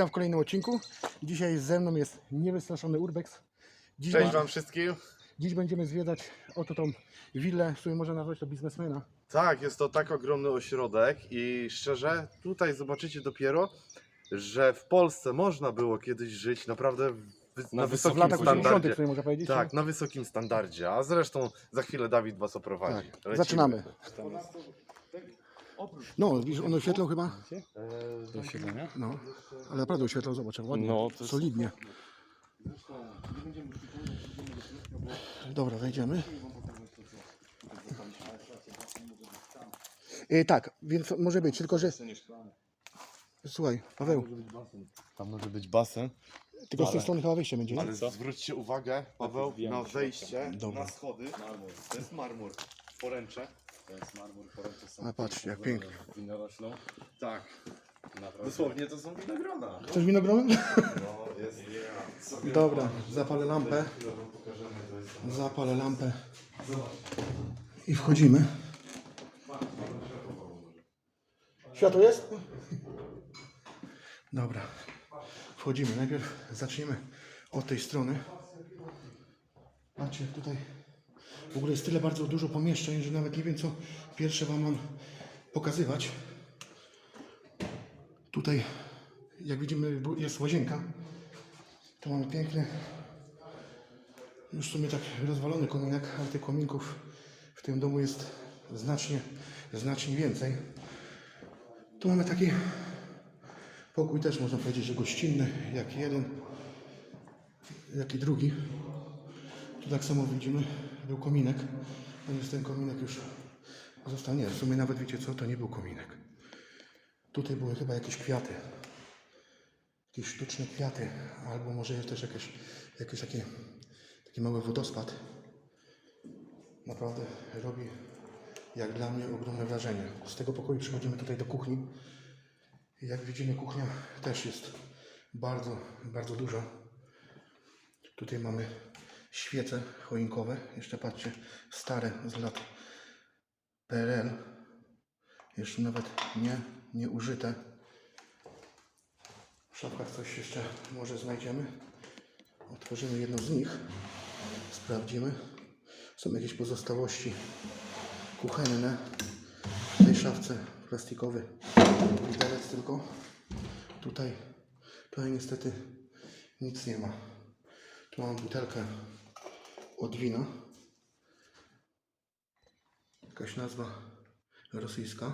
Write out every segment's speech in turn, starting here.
Witam w kolejnym odcinku. Dzisiaj ze mną jest niewystraszony Urbex. Dziś, Cześć ma- Wam wszystkim. dziś będziemy zwiedzać oto tą willę, w której można nazwać to biznesmena. Tak, jest to tak ogromny ośrodek i szczerze, tutaj zobaczycie dopiero, że w Polsce można było kiedyś żyć naprawdę w, na, W wysokim latach 80., standardzie. tutaj można powiedzieć. Tak, na wysokim standardzie, a zresztą za chwilę Dawid Was oprowadzi. Tak, Lecimy. zaczynamy. No, widzisz, one oświetlą chyba? Do oświetlenia? No, ale naprawdę oświetlą, zobacz, jak ładnie, No, to jest- solidnie. Dobra, wejdziemy. E, tak, więc może być, tylko że... Słuchaj, Paweł, Tam może być basen, tylko z tej strony chyba wejście będzie, nie? ale zwróćcie uwagę, Paweł, na wejście, Dobra. na schody, to jest marmur, poręcze. To jest marmur, poręcze są. A patrzcie, jak pięknie. Wino roślą. Tak, Naprawdę. dosłownie to są winogrona. Chcesz winogronem? No, jest, sobie Dobra, zapalę lampę. Zapalę lampę. I wchodzimy. Światło jest? Dobra. Wchodzimy. Najpierw zaczniemy od tej strony. Patrzcie, tutaj w ogóle jest tyle bardzo dużo pomieszczeń, że nawet nie wiem, co pierwsze Wam mam pokazywać. Tutaj, jak widzimy, jest łazienka. Tu mamy piękny, już w sumie tak rozwalony kominek, ale tych kominków w tym domu jest znacznie, znacznie więcej. Tu mamy taki pokój też można powiedzieć, że gościnny, jak jeden, jak i drugi. Tu tak samo widzimy, był kominek, natomiast ten kominek już został, nie, w sumie nawet wiecie co, to nie był kominek. Tutaj były chyba jakieś kwiaty jakieś sztuczne kwiaty, albo może jest też jakieś, jakiś taki, taki mały wodospad. Naprawdę robi, jak dla mnie, ogromne wrażenie. Z tego pokoju przechodzimy tutaj do kuchni. Jak widzimy, kuchnia też jest bardzo, bardzo duża. Tutaj mamy świece choinkowe. Jeszcze patrzcie, stare z lat PRL. Jeszcze nawet nie, nie użyte. W szafkach coś jeszcze może znajdziemy. Otworzymy jedną z nich. Sprawdzimy. Są jakieś pozostałości kuchenne. W tej szafce plastikowy widelec tylko. Tutaj, tutaj niestety nic nie ma. Tu mam butelkę od wina. Jakaś nazwa rosyjska.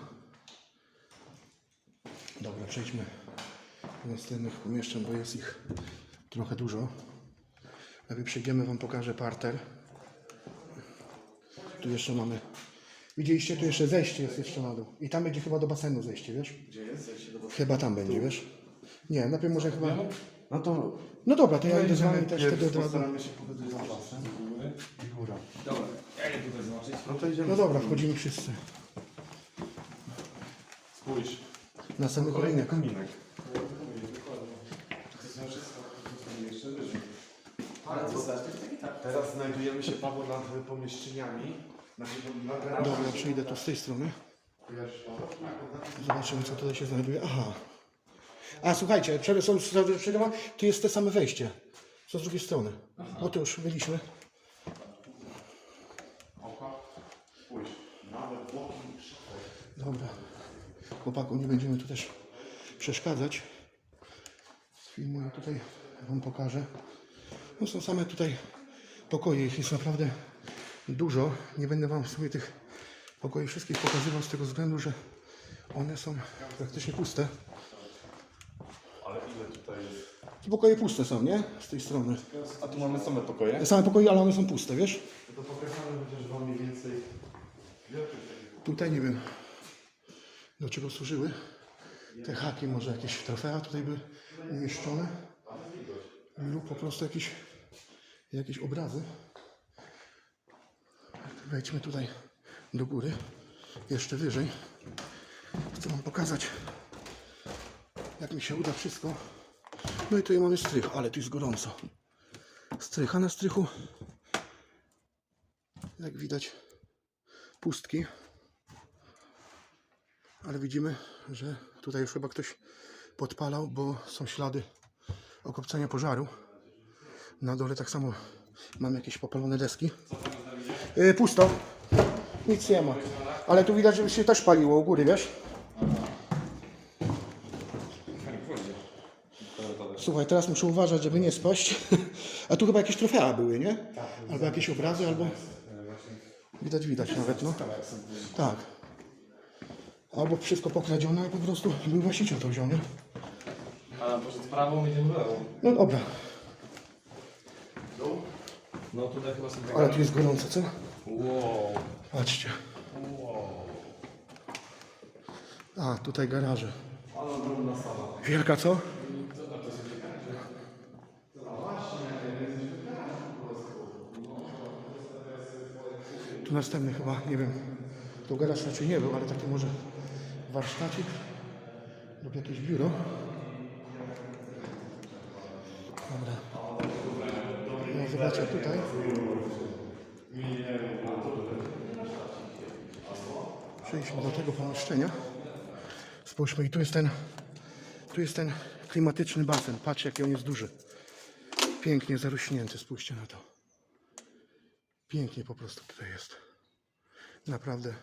Dobra, przejdźmy do następnych pomieszczeń, bo jest ich trochę dużo. Najpierw przejdziemy, Wam pokażę parter. Tu jeszcze mamy. Widzieliście, tu jeszcze zejście jest jeszcze na dół. I tam będzie chyba do basenu zejście, wiesz? Gdzie jest zejście do basenu? Chyba tam będzie, wiesz? Nie, najpierw może chyba. No to No dobra, to ja idę z Wami też wtedy od razu. postaramy się powiedzieć i góra. Dobra, ja tutaj zobaczyć. No to idziemy. No dobra, wchodzimy wszyscy. Spójrz. Następny kominek. kominek. Teraz znajdujemy się Paweł nad pomieszczeniami. Znaczy, na garażu. Dobra, przejdę tu z tej strony. Zobaczymy, co tutaj się znajduje. Aha. A słuchajcie, przede są przerwa, tu jest te same wejście. Co z drugiej strony. O tu już byliśmy. Oka. Spójrz. Nawet boki i krzyk. Dobra. chłopaków nie będziemy tu też przeszkadzać. Sfilmuję tutaj, Wam pokażę. No są same tutaj pokoje, ich jest naprawdę dużo. Nie będę Wam sobie tych pokoi wszystkich pokazywał z tego względu, że one są praktycznie puste. Ale ile tutaj jest? Te pokoje puste są, nie? Z tej strony. A tu mamy same pokoje? Same pokoje, ale one są puste, wiesz? To pokażemy chociaż wam mniej więcej. Tutaj nie wiem do czego służyły. Te haki, może jakieś trofea tutaj były umieszczone. Lub po prostu jakieś, jakieś obrazy. Wejdźmy tutaj do góry, jeszcze wyżej. Chcę Wam pokazać, jak mi się uda wszystko. No i tutaj mamy strych, ale tu jest gorąco. Strych, a na strychu, jak widać, pustki. Ale widzimy, że tutaj już chyba ktoś podpalał, bo są ślady okopcenia pożaru. Na dole tak samo mamy jakieś popalone deski. Yy, pusto. Nic nie ma. Ale tu widać, że się też paliło u góry, wiesz? Słuchaj, teraz muszę uważać, żeby nie spaść. A tu chyba jakieś trofea były, nie? Albo jakieś obrazy, albo... Widać, widać nawet, no. Tak. Albo wszystko pokradzione, albo po prostu był właściciel to wziął, nie? A poszedł w prawo, idziemy w lewo. No dobra, No tutaj chyba są ale tu jest gorąco, co? Wow. Patrzcie. A, tutaj garaże. Wielka co? Tu następny chyba, nie wiem. To garaż raczej nie był, ale taki może warsztacik lub jakieś biuro. Dobra. No tutaj. Przejdźmy do tego pomieszczenia. Spójrzmy i tu jest ten, tu jest ten klimatyczny basen. Patrzcie jaki on jest duży. Pięknie zarośnięty, spójrzcie na to. Pięknie po prostu tutaj jest. Naprawdę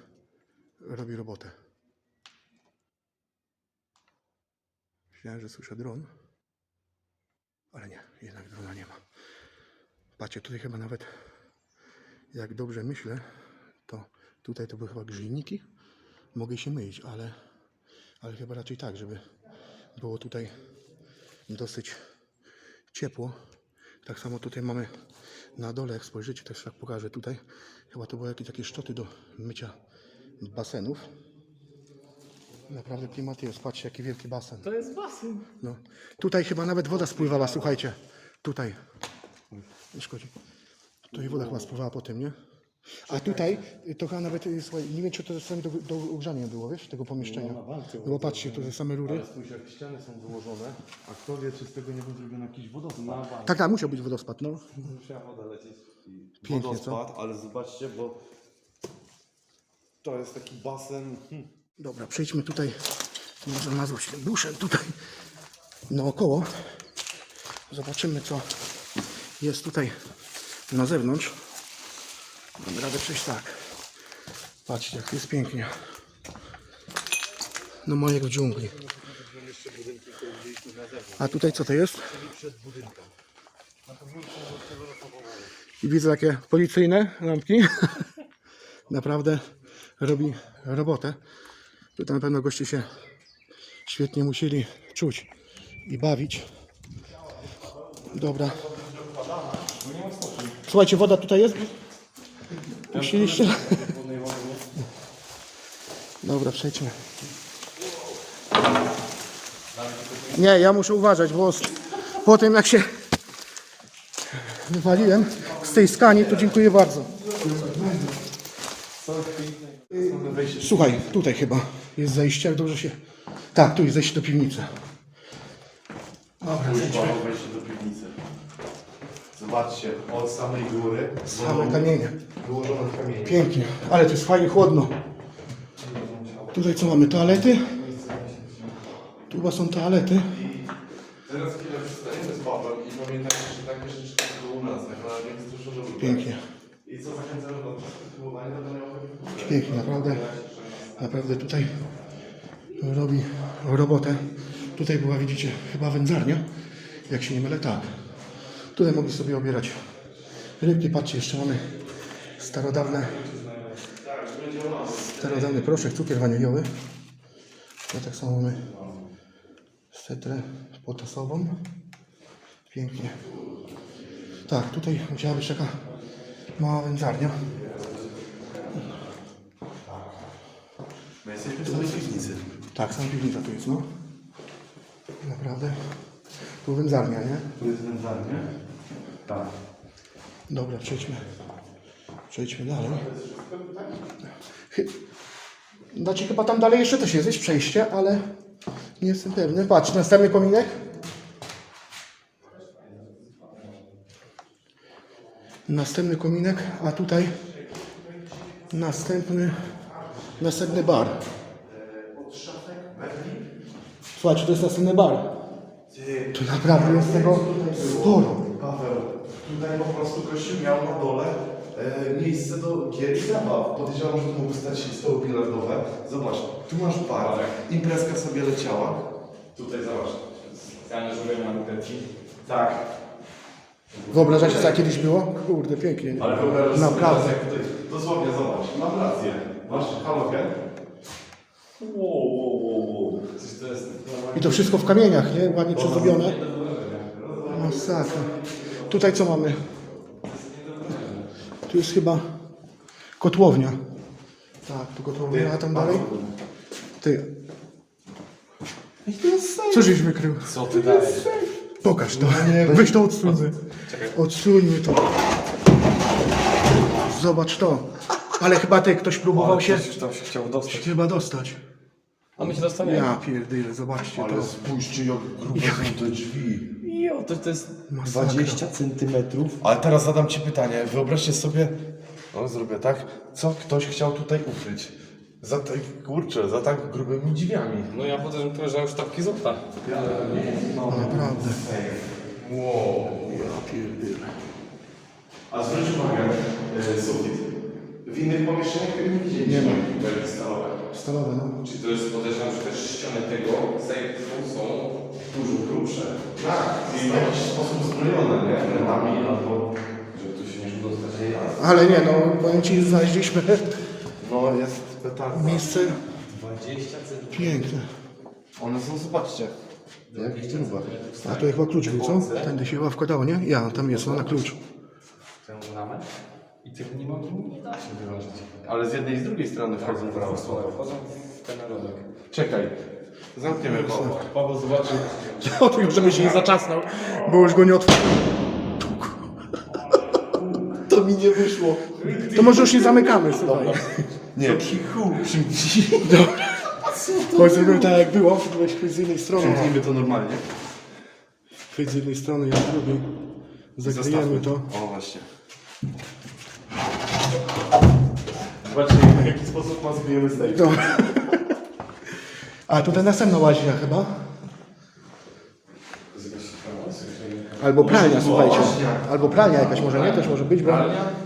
robi robotę. Myślałem, że słyszę dron. Ale nie, jednak drona nie ma. Patrzcie, tutaj chyba nawet, jak dobrze myślę, to tutaj to były chyba grzejniki. Mogę się mylić, ale, ale chyba raczej tak, żeby było tutaj dosyć ciepło. Tak samo tutaj mamy na dole, jak spojrzycie, też tak pokażę tutaj. Chyba to były jakieś takie szczoty do mycia basenów. Naprawdę klimat jest. Patrzcie, jaki wielki basen. To jest basen. No. Tutaj chyba nawet woda spływała, słuchajcie. Tutaj. Nie szkodzi. Tutaj woda chyba spływała potem, nie? A tutaj y, to chyba nawet, y, słuchaj, nie wiem czy to same do, do ogrzania było, wiesz, tego pomieszczenia. No bo patrzcie, tu te same rury. Spójrz jak ściany są wyłożone, a kto wie czy z tego nie był zrobiony jakiś wodospad. Tak, tak, musiał być wodospad, no. Musiała woda lecieć i Pięknie, wodospad, ale zobaczcie, bo to jest taki basen. Hmm. Dobra, przejdźmy tutaj, może nazwać tym duszem tutaj naokoło. Zobaczymy co jest tutaj na zewnątrz. Mamy radę przejść tak. Patrzcie, jak jest pięknie. No ma jak w dżungli. A tutaj co to jest? I widzę takie policyjne lampki. Naprawdę robi robotę. Tutaj na pewno goście się świetnie musieli czuć i bawić. Dobra. Słuchajcie, woda tutaj jest? Puściliście? Dobra, przejdźmy. Nie, ja muszę uważać, bo po tym jak się wywaliłem z tej skani, to dziękuję bardzo. Słuchaj, tutaj chyba jest zejście, jak dobrze się... Tak, tu jest zejście do piwnicy. Dobra, zejdźmy. do piwnicy. Zobaczcie, od samej góry Same kamienie. wyłożone w kamieniu. Pięknie, ale to jest fajnie chłodno. Tutaj co mamy? Toalety? Tu chyba są toalety. Teraz chwilę przystaniemy z Pawłem i pamiętajcie, że takie rzeczy były u nas, tak naprawdę jest dużo dobrego. Pięknie, I co zachęcamy do spróbowania, to miało pięknie, naprawdę. Naprawdę tutaj robi robotę. Tutaj była, widzicie, chyba wędzarnia. Jak się nie mylę, tak. Tutaj mogli sobie obierać rybki. Patrzcie, jeszcze mamy starodawne starodawny proszek, cukier waniliowy. Ja tak samo mamy setrę potasową. Pięknie. Tak, tutaj musiała być taka mała wędzarnia. My jesteśmy w samej piwnicy. Tak, sama piwnica tu jest, no. Naprawdę. Tu wędzarnia, nie? Tu jest wędzarnia? Tak. Dobra, przejdźmy. Przejdźmy dalej. Chy... Znaczy chyba tam dalej jeszcze też jest gdzieś przejście, ale nie jestem pewny. Patrz, następny kominek. Następny kominek, a tutaj następny następny bar. Słuchajcie, to jest następny bar. Tu naprawdę jest tego sporo. Paweł, tutaj po prostu gościu miał na dole e, miejsce do gier i zabaw. Podejrzewam, że to mógł stać się stoły bilardowe. Zobacz, tu masz bar, imprezka sobie leciała. Tutaj zobacz. Specjalne żury na butelki. Tak. Wyobrażacie, co kiedyś było? Kurde, pięknie. Ale wyobrażasz Naprawdę. sobie teraz, jak tutaj, dosłownie zobacz, mam rację. Masz halogen? Wow, wow, wow, wow. Coś to jest I to wszystko w kamieniach, nie? Ładnie wyobrażenia. Masakra. Tutaj co mamy? Tu jest chyba kotłownia. Tak, tu kotłownia, a tam dalej? Ty. Co żeś wykrył? Co ty dajesz? Pokaż to. Weź to odsuńmy. Odsuńmy to. Zobacz to. Ale chyba ty, ktoś próbował się Ktoś tam się chciał dostać. chyba dostać. A my się dostaniemy. Ja pierdyle, zobaczcie Ale to. spójrzcie, jak grube są te drzwi. Jo, to, to jest Masakra. 20 centymetrów. Ale teraz zadam Ci pytanie. Wyobraźcie sobie, no zrobię tak, co ktoś chciał tutaj ukryć? Za te, kurczę, za tak grubymi drzwiami. No ja potem tu leżały sztabki złota. Naprawdę. Wow. Ja pierdyle. A zwróć uwagę, e, sufit. W innych pomieszczeniach tego nie widzieliśmy. Nie ma. Belki stalowe. Stalowe, no. Czy to jest podejrzewam, że też ściany tego sejfu są Dużo grubsze. Tak. I w jakiś sposób zbrojone, nie? Prętami albo... że tu się nie dostać. Ale nie, no, powiem Ci, znaleźliśmy No jest petarda. miejsce 20 centymetrów. piękne. One są, zobaczcie. Jak grube. A tu chyba klucz był, co? Tędy się chyba wkładało, nie? Ja, tam jest, no na klucz. Tę ramę. I tych nie mogli, nie da się wyważyć. Ale z jednej i z drugiej strony wchodzą w prawo. Wchodzą w ten narodek. Czekaj. Zamkniemy Pawła. Paweł zobaczył. O tylko, żeby się nie zaczasnął, bo już go nie otworzył. To mi nie wyszło. To może już nie zamykamy, słuchaj. Nie, kichu. Dobra. Chodź zrobimy tak jak było, weź chwyć z jednej strony. Zamknijmy to normalnie. Chwyć z jednej strony, ja z drugiej. Zakryjemy to. O właśnie. Zobaczcie, w jaki sposób maskujemy steak. Dobra. A tutaj następna łazina chyba. Albo pralnia, słuchajcie. Albo pralnia jakaś może, nie? Też może być, bo...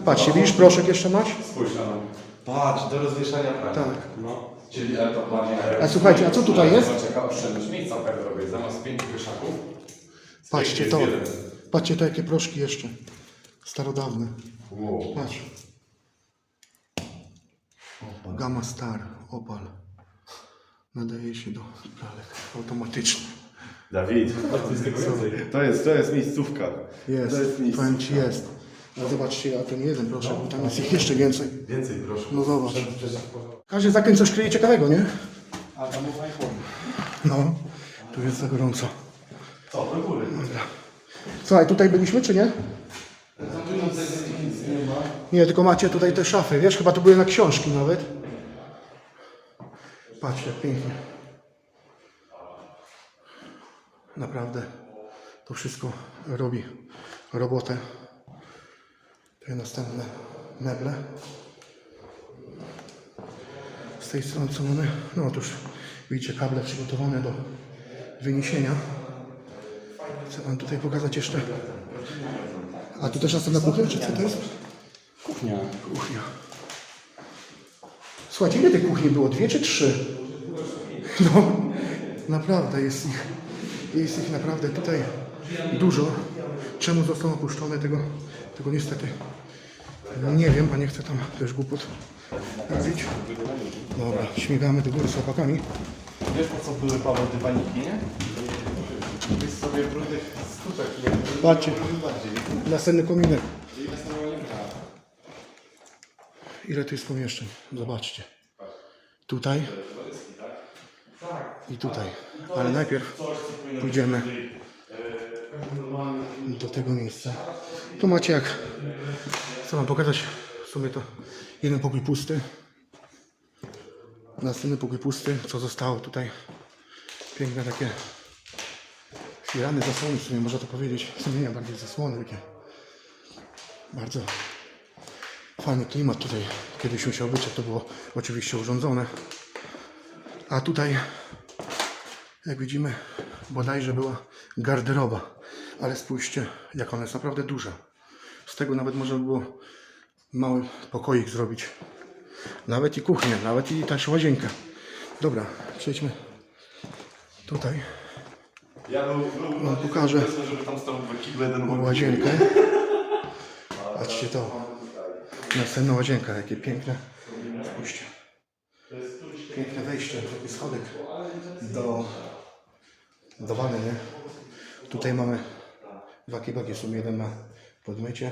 Patrzcie, widzisz, proszek jeszcze masz? Spójrz na nam. Patrz, do rozwieszania prania. Tak. No. Czyli ale to bardziej... A słuchajcie, a co tutaj jest? Czeka oszczędność miejsca per zrobię. Zamiast pięciu wieszaków. Patrzcie jest to. jeden. Patrzcie to, jakie proszki jeszcze. Starodawne. Wow. Patrz. Gamma Star, Opal. Nadaje się do pralek automatycznie. Dawid, to jest, to jest miejscówka. Jest, To jest miejscówka. powiem Ci jest. No zobaczcie, a to nie jeden proszek, bo tam jest ich jeszcze więcej. Więcej proszę. No zobacz. Każdy zakręt coś kryje ciekawego, nie? A tam był iPhone. No, tu jest za gorąco. Co, do góry? Słuchaj, tutaj byliśmy, czy nie? Nie tylko macie tutaj te szafy, wiesz? Chyba to były na książki nawet. Patrzcie, pięknie. Naprawdę to wszystko robi robotę. Tutaj następne meble. Z tej strony co mamy? No otóż widzicie kable przygotowane do wyniesienia. Chcę Wam tutaj pokazać jeszcze. A tu też następna kuchnia, czy co to jest? Kuchnia. Kuchnia. Słuchajcie, ile tych kuchni było? Dwie czy trzy? No, naprawdę jest ich, jest ich naprawdę tutaj dużo. Czemu został opuszczony, tego, tego niestety nie wiem, a nie chcę tam też głupot robić. Dobra, śmigamy do góry z chłopakami. Wiesz po co były Paweł dywaniki, nie? Byś sobie brudnych skutek? Patrzcie, następny kominek. Ile tu jest pomieszczeń? Zobaczcie. Tutaj i tutaj. Ale najpierw pójdziemy do tego miejsca. Tu macie jak, co mam pokazać, w sumie to jeden pokój pusty. Następny pokój pusty, co zostało tutaj. Piękne takie firany zasłony, w sumie można to powiedzieć. W sumie nie, bardziej zasłony takie. Bardzo fajny klimat tutaj kiedyś musiał być, jak to było oczywiście urządzone. A tutaj, jak widzimy, bodajże była garderoba. Ale spójrzcie, jak ona jest naprawdę duża. Z tego nawet można było mały pokoik zrobić. Nawet i kuchnię, nawet i też łazienkę. Dobra, przejdźmy tutaj. Ja był, był Wam pokażę łazienkę. Patrzcie to. Następna łazienka, jakie piękne. Spójrzcie. Piękne wejście, taki schodek do, do wanny, nie? Tutaj mamy dwa kibaki, w sumie jeden na podmycie,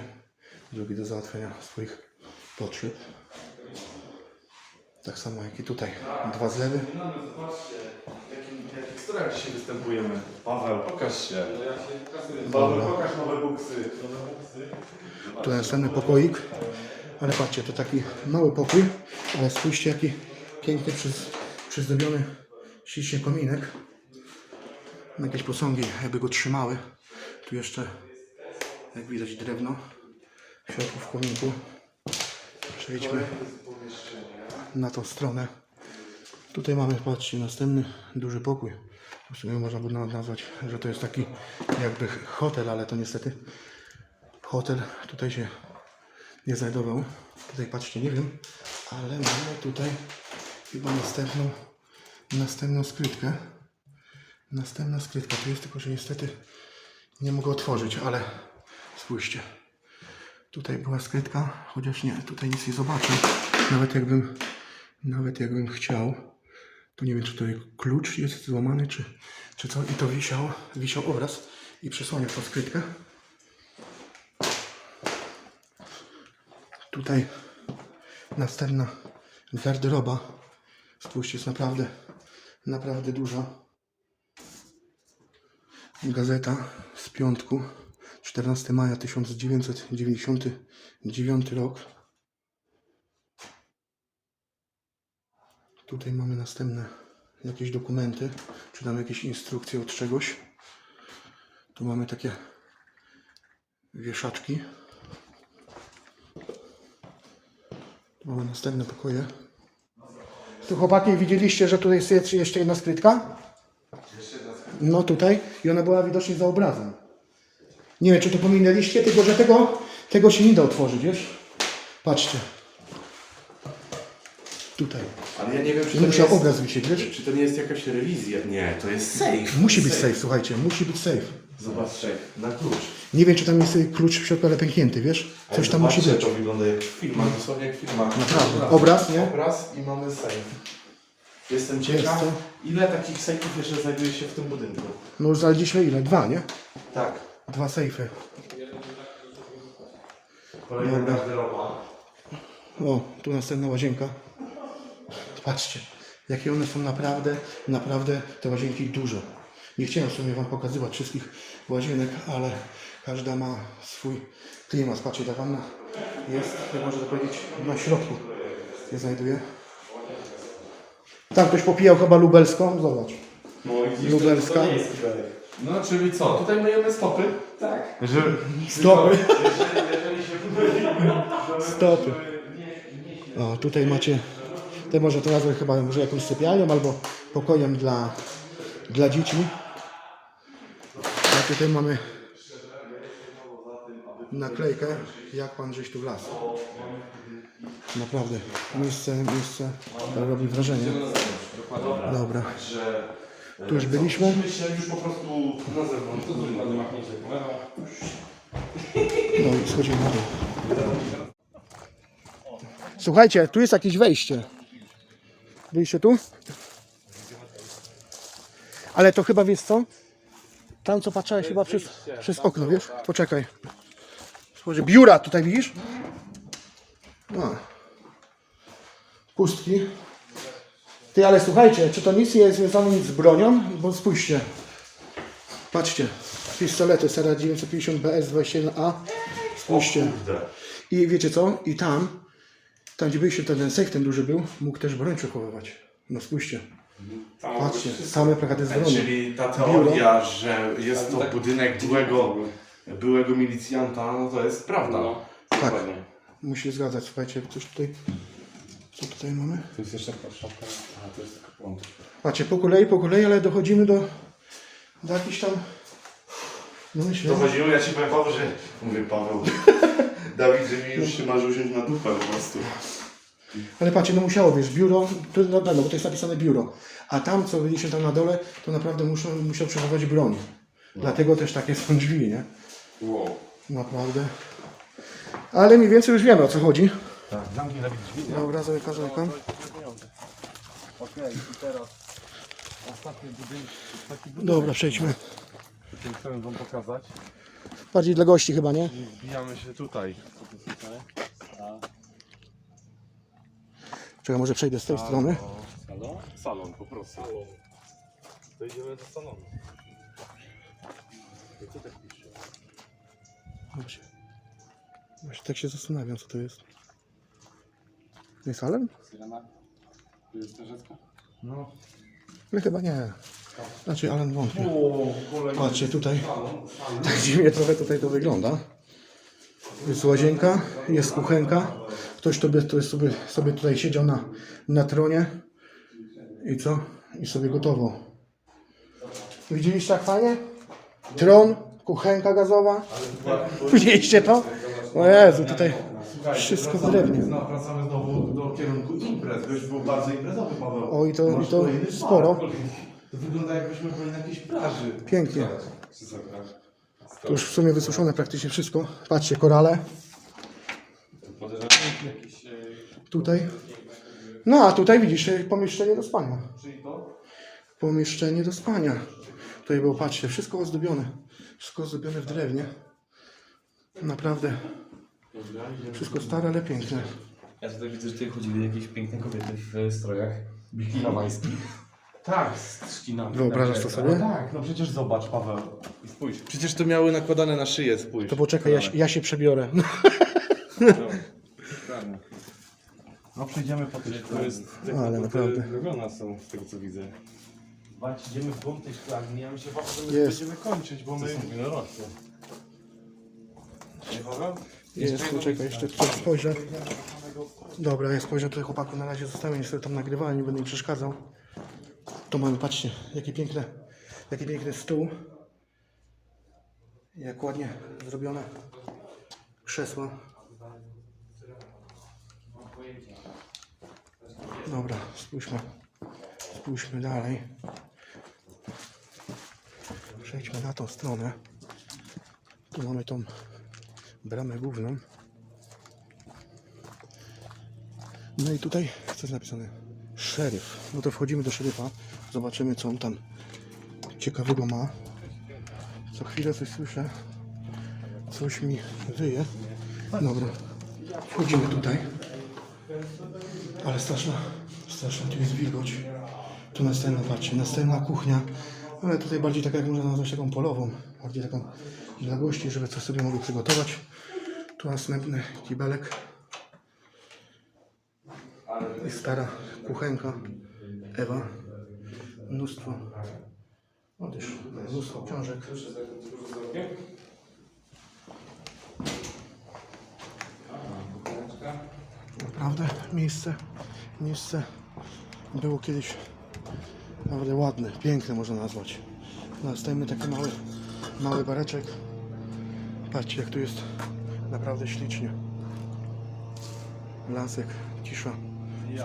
drugi do załatwienia swoich potrzeb. Tak samo jak i tutaj. Dwa zlewy. W strojach dzisiaj występujemy? Paweł, pokaż się. Paweł, pokaż nowe buksy. Tu następny pokoik. Ale patrzcie, to taki mały pokój, ale spójrzcie jaki piękny przyz, przyzdobiony ślicznie kominek. Jakieś posągi jakby go trzymały. Tu jeszcze jak widać drewno w środku w kominku. Przejdźmy na tą stronę. Tutaj mamy, patrzcie, następny duży pokój. W sumie można by na- nazwać, że to jest taki jakby hotel, ale to niestety hotel tutaj się nie znajdował. Tutaj patrzcie, nie wiem, ale mamy tutaj chyba następną, następną skrytkę. Następna skrytka tu jest, tylko że niestety nie mogę otworzyć, ale spójrzcie. Tutaj była skrytka, chociaż nie, tutaj nic nie zobaczę. Nawet jakbym, nawet jakbym chciał, to nie wiem, czy tutaj klucz jest złamany, czy, czy co. I to wisiał, wisiał obraz i przysłonił tą skrytkę. Tutaj następna garderoba. Spójrzcie, jest naprawdę, naprawdę duża. Gazeta z piątku. 14 maja 1999 rok. Tutaj mamy następne jakieś dokumenty, czy tam jakieś instrukcje od czegoś. Tu mamy takie wieszaczki. Tu mamy następne pokoje. Tu chłopaki widzieliście, że tutaj jest jeszcze jedna skrytka? No tutaj i ona była widocznie za obrazem. Nie wiem, czy to pominęliście, tylko że tego, tego się nie da otworzyć, wiesz? Patrzcie. Tutaj. Ale ja nie wiem, czy to, musiał jest, obraz wiesz? czy to nie jest jakaś rewizja. Nie, to jest safe. Musi być safe, słuchajcie, musi być safe. Zobacz, czek, na klucz. Nie wiem, czy tam jest klucz w środku, ale pęknięty, wiesz? Coś tam musi Zobaczcie, być. to wygląda jak w filmach, dosłownie jak w filmach. Naprawdę. Obraz, nie? Obraz i mamy safe. Jestem ciekaw, to. ile takich sejfów jeszcze znajduje się w tym budynku. No już znaleźliśmy ile? Dwa, nie? Tak. Dwa sejfy. Kolejna garderoba. O, tu następna łazienka. Patrzcie, jakie one są naprawdę, naprawdę te łazienki duże. Nie chciałem w sumie Wam pokazywać wszystkich łazienek, ale każda ma swój klimat. Patrzcie, ta wanna jest, jak można to powiedzieć, na środku się znajduje. Tam ktoś popijał chyba lubelską, zobacz. No Lubelska. to, nie jest kibelek. No, czyli co? Tutaj myjemy stopy? Tak. Że... Stopy. Jeżeli, jeżeli się Stopy. O, tutaj macie, te może to nazwę chyba może jakąś sypialnią albo pokojem dla, dla dzieci. A tutaj mamy naklejkę, jak pan żeś tu wlazł. Naprawdę, miejsce, miejsce robi wrażenie. Dobra. Tu już byliśmy. Już po prostu na zewnątrz. No i schodzimy na dół. Słuchajcie, tu jest jakieś wejście. Wyjście tu? Ale to chyba wiesz co? Tam co patrzałeś chyba przez, przez okno, wiesz? Poczekaj. Spojrzę, biura tutaj widzisz? No. Pustki. Ty, ale słuchajcie, czy to nic nie jest związane nic z bronią? Bo spójrzcie. Patrzcie. Pistolety Sera 950 BS21A. Spójrzcie. Kurde. I wiecie co? I tam, tam gdzie byliście, ten, ten sejf ten duży był, mógł też broń przechowywać. No spójrzcie. Patrzcie, same plakaty z bronią. Czyli ta teoria, że jest to budynek byłego, byłego milicjanta, no to jest prawda. No. Tak. Dokładnie. Musi się zgadzać. Słuchajcie, coś tutaj, co tutaj mamy? Tu jest jeszcze taka szafka. A, to jest taka. Patrzcie, po kolei, po kolei, ale dochodzimy do, do jakichś tam, no myślę, Dochodzimy, ja ci powiem Paweł, że... Mówię Paweł. Dawid, że mi już się marzy usiąść na dupę po prostu. ale patrzcie, no musiało, wiesz, biuro, no, no, bo to jest napisane biuro, a tam, co widzieliście tam na dole, to naprawdę muszą, musiał przechowywać broń. Dlatego też takie są drzwi, nie? Wow. Naprawdę. Ale mniej więcej już wiemy o co chodzi. Tak, zamknij Dawid drzwi. nie? Dobra, zamykam, zamykam. Okej, i teraz ostatni budynek. Taki budynek, Dobra, przejdźmy. który chcemy wam pokazać. Bardziej dla gości chyba, nie? I wbijamy się tutaj. Czekaj, może przejdę z tej strony. Salon? Salon, po prostu. To idziemy do salonu. I co tak pisze? Właśnie. Właśnie tak się zastanawiam, co to jest. Nie salem? Syrena? Tu jest strażacka? No. No chyba nie. Znaczy, Alan wątpię. Patrzcie tutaj. Tak dziwnie trochę tutaj to wygląda. Jest łazienka, jest kuchenka. Ktoś sobie, to sobie, sobie tutaj siedział na, na tronie. I co? I sobie gotowo. Widzieliście jak fajnie? Tron, kuchenka gazowa. Widzieliście to? O Jezu, tutaj wszystko w drewnie. No, wracamy znowu do kierunku imprez. Gość był bardzo imprezowy, Paweł. O, i to- Masz i to kolejny sporo. To wygląda jakbyśmy byli na jakiejś plaży. Pięknie. Czy zagrać? To już w sumie wysuszone praktycznie wszystko. Patrzcie, korale Podejrzewam e, tutaj. No a tutaj widzisz e, pomieszczenie do spania. Czyli to? Pomieszczenie do spania. Tutaj było, patrzcie, wszystko ozdobione. Wszystko ozdobione w drewnie. Naprawdę. Wszystko stare, ale piękne. Ja tutaj widzę, że tutaj chodzili jakieś piękne kobiety w strojach hawajskich. Tak, z trzcinami. Wyobrażasz to sobie? Tak, no przecież zobacz, Paweł. I spójrz. Przecież to miały nakładane na szyję, spójrz. To poczekaj, ja, się- ja się przebiorę. Prawda. No przejdziemy po tych To jest... Ale naprawdę. Robione są, z tego co widzę. Bać, idziemy w głąb tej szklarni. Ja myślę, Paweł, że my Jest. będziemy kończyć, bo my... winorośle. Jest, poczekaj, jeszcze tutaj spojrzę. Dobra, ja spojrzę tutaj chłopaku, na razie zostawię, sobie tam nagrywałem, nie będę im przeszkadzał. To mamy, patrzcie, jaki piękny, jaki piękny stół. Jak ładnie zrobione krzesła. Dobra, spójrzmy, spójrzmy dalej. Przejdźmy na tą stronę. Tu mamy tą bramę główną. No i tutaj, co jest napisane? Szeryf. No to wchodzimy do szeryfa. Zobaczymy, co on tam ciekawego ma. Co chwilę coś słyszę. Coś mi wyje. Dobra. Wchodzimy tutaj. Ale straszna, straszna tu jest wilgoć. Tu następna, patrzcie, następna kuchnia. Ale tutaj bardziej tak jak można nazwać taką polową. Bardziej taką dla gości, żeby coś sobie mogli przygotować. Tu następny kibelek. I stara kuchenka. Ewa. Mnóstwo. O, też mnóstwo książek. Naprawdę miejsce, miejsce było kiedyś naprawdę ładne, piękne można nazwać. Następny taki mały, mały bareczek. Patrzcie jak tu jest naprawdę ślicznie. Lasek, cisza,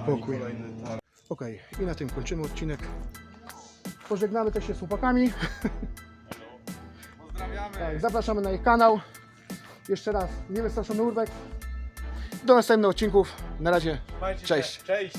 spokój. Ok, i na tym kończymy odcinek. Pożegnamy też się z chłopakami. Pozdrawiamy. Tak, zapraszamy na ich kanał. Jeszcze raz, niewystraszony Urwek. Do następnych odcinków. Na razie. Cześć. Cześć.